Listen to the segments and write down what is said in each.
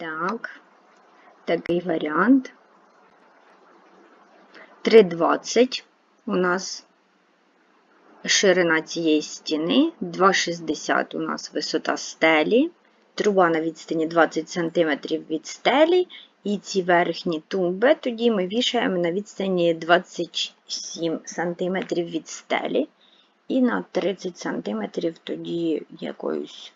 Так, такий варіант. 3,20 у нас ширина цієї стіни, 2,60 у нас висота стелі, труба на відстані 20 см від стелі, і ці верхні тумби тоді ми вішаємо на відстані 27 см від стелі, і на 30 см тоді якоюсь,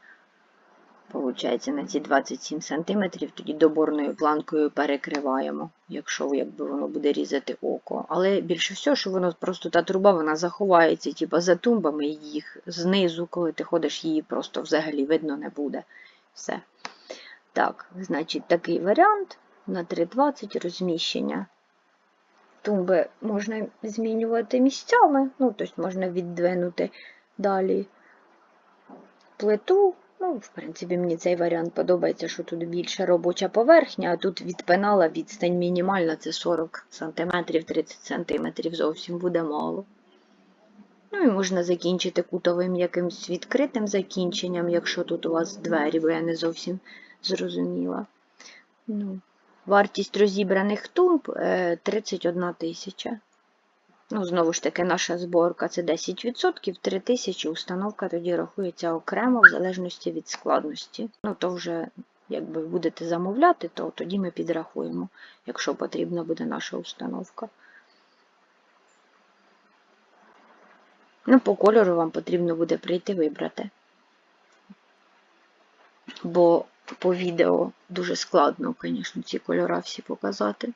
виходить, на ці 27 см тоді доборною планкою перекриваємо, якщо якби воно буде різати око. Але більше всього, що воно просто та труба вона заховається типу, за тумбами, їх знизу, коли ти ходиш, її просто взагалі видно не буде. Все. Так, значить, такий варіант на 3,20 розміщення. Тумби можна змінювати місцями, ну, тобто можна віддвинути далі плиту. Ну, в принципі, мені цей варіант подобається, що тут більше робоча поверхня, а тут від пенала відстань мінімальна, це 40 см, 30 см зовсім буде мало. Ну і можна закінчити кутовим якимось відкритим закінченням, якщо тут у вас двері, бо я не зовсім зрозуміла. Ну, Вартість розібраних тумб е, 31 тисяча. Ну, знову ж таки, наша зборка це 10%, 3 тисячі установка тоді рахується окремо, в залежності від складності. Ну, то вже, якби будете замовляти, то тоді ми підрахуємо, якщо потрібна буде наша установка. Ну, по кольору вам потрібно буде прийти вибрати. Бо по відео дуже складно, звісно, ці кольори всі показати.